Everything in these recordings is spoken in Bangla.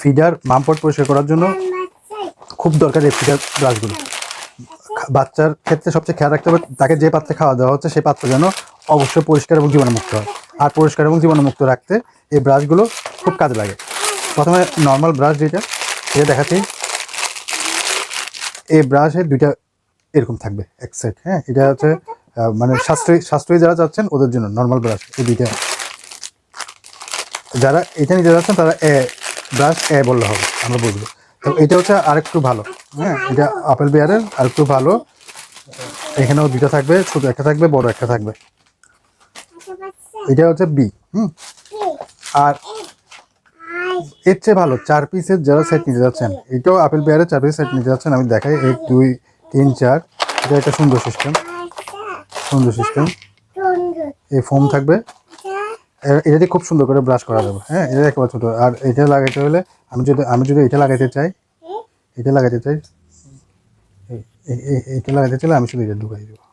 ফিডার মামপট পরিষ্কার করার জন্য খুব দরকার এই ফিডার ব্রাশগুলো বাচ্চার ক্ষেত্রে সবচেয়ে খেয়াল রাখতে হবে, তাকে যে পাত্রে খাওয়া দেওয়া হচ্ছে সেই পাত্র যেন অবশ্যই পরিষ্কার এবং জীবাণুমুক্ত হয়। আর পরিষ্কার এবং জীবাণুমুক্ত রাখতে এই ব্রাশগুলো খুব কাজে লাগে। প্রথমে নর্মাল ব্রাশ যেটা এটা দেখাচ্ছি। এই ব্রাশের দুইটা এরকম থাকবে, এক সাইড হ্যাঁ? এটা হচ্ছে মানে সাশ্রয়ী সাশ্রয়ী যারা চাচ্ছেন ওদের জন্য নর্মাল ব্রাশ এই দুইটা। যারা এটা নিতে যাচ্ছেন, তারা ব্রাশ এ বললে হবে আমরা বুঝব। তো এটা হচ্ছে আরেকটু ভালো হ্যাঁ? এটা আপেল বিয়ারের আরেকটু ভালো। এখানেও দুইটা থাকবে ছোট একটা থাকবে বড় একটা থাকবে। এটা হচ্ছে বি হুম? আর এর চেয়ে ভালো চার পিসের যারা সেট নিতে যাচ্ছেন এটাও আপেল পেয়ারের চার পিস সেট নিতে যাচ্ছেন আমি দেখাই এক দুই তিন চার। এটা একটা সুন্দর সিস্টেম সুন্দর সিস্টেম এই ফোম থাকবে। এটা খুব সুন্দর করে ব্রাশ করা যাবে। হ্যাঁ এটা একেবারে ছোটো আর এটা লাগাইতে হলে আমি যদি আমি যদি এটা লাগাইতে চাই, এটা লাগাইতে চাই এইটা লাগাইতে চাইলে আমি শুধু এটা ঢুকাই দেবো।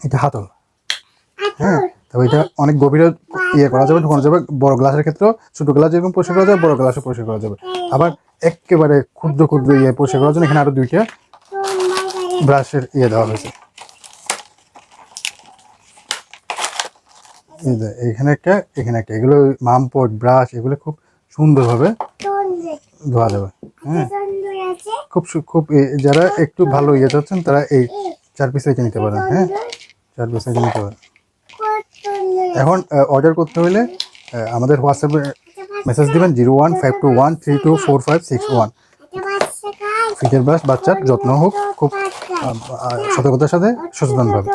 এটা হাতল। হ্যাঁ তবে এটা অনেক গভীরে ইয়ে করা যাবে, ঢোকানো যাবে, বড় গ্লাসের ক্ষেত্রেও, ছোট গ্লাস যেরকম পরিষ্কার করা যাবে, বড় গ্লাসও পরিষ্কার করা যাবে। আবার একেবারে ক্ষুদ্র ক্ষুদ্র ইয়ে পরিষ্কার করার জন্য এখানে আরও দুইটা ব্রাশের ইয়ে দেওয়া হয়েছে এই যে, এখানে একটা এখানে একটা। এগুলো মামপট ব্রাশ এগুলো খুব সুন্দরভাবে ধোয়া যাবে। হ্যাঁ। খুব খুব যারা একটু ভালো ইয়ে চাচ্ছেন তারা এই চার পিস এটা নিতে পারেন। হ্যাঁ চার পিস এটা নিতে পারেন। এখন অর্ডার করতে হলে আমাদের হোয়াটসঅ্যাপে মেসেজ দিবেন zero one five two one three two four five six one ফিটের ব্রাশ বাচ্চার যত্ন হোক খুব সতর্কতার সাথে সচেতনভাবে